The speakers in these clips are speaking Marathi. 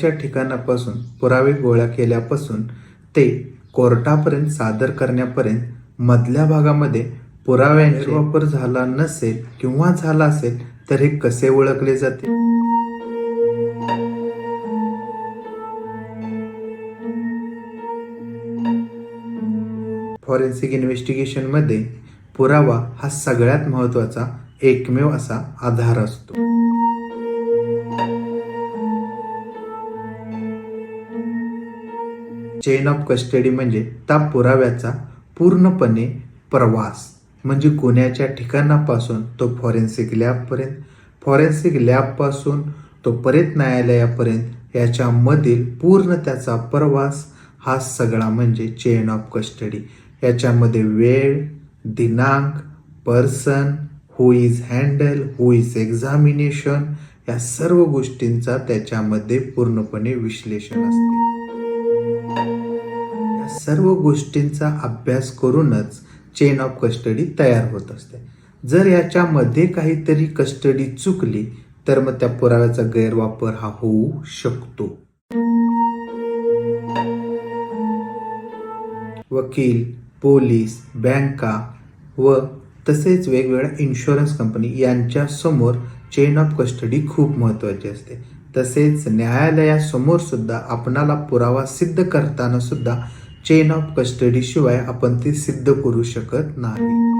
गुन्ह्याच्या ठिकाणापासून पुरावे गोळा केल्यापासून ते कोर्टापर्यंत सादर करण्यापर्यंत मधल्या भागामध्ये पुराव्यांचा वापर झाला नसेल किंवा झाला असेल तर हे कसे ओळखले जाते? फॉरेन्सिक इन्व्हेस्टिगेशनमध्ये पुरावा हा सगळ्यात महत्त्वाचा एकमेव असा आधार असतो. चेन ऑफ कस्टडी म्हणजे त्या पुराव्याचा पूर्णपणे प्रवास. म्हणजे गुन्ह्याच्या ठिकाणापासून तो फॉरेन्सिक लॅबपर्यंत फॉरेन्सिक लॅबपासून तो परत न्यायालयापर्यंत याच्यामधील पूर्ण त्याचा प्रवास हा सगळा म्हणजे चेन ऑफ कस्टडी याच्यामध्ये वेळ दिनांक person who is handle who is examination या सर्व गोष्टींचा त्याच्यामध्ये पूर्णपणे विश्लेषण असते. या सर्व गोष्टींचा अभ्यास करूनच चेन ऑफ कस्टडी तयार होत असते. जर याच्यामध्ये काहीतरी कस्टडी चुकली तर मग त्या पुराव्याचा गैरवापर हा होऊ शकतो. वकील पोलीस बँका व तसेच वेगवेगळ्या इन्शुरन्स कंपनी यांच्या समोर चेन ऑफ कस्टडी खूप महत्वाची असते. तसेच न्यायालयासमोर सुद्धा आपणाला पुरावा सिद्ध करताना सुद्धा चेन ऑफ कस्टडी शिवाय आपण ते सिद्ध करू शकत नाही.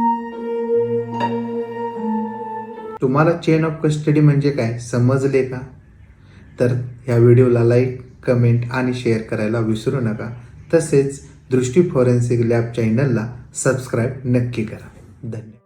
तुम्हाला चेन ऑफ कस्टडी म्हणजे काय? समजले का? तर ह्या व्हिडिओला लाईक कमेंट आणि शेअर करायला विसरू नका. तसेच दृष्टी फॉरेन्सिक लॅब चॅनलला सबस्क्राईब नक्की करा. धन्यवाद.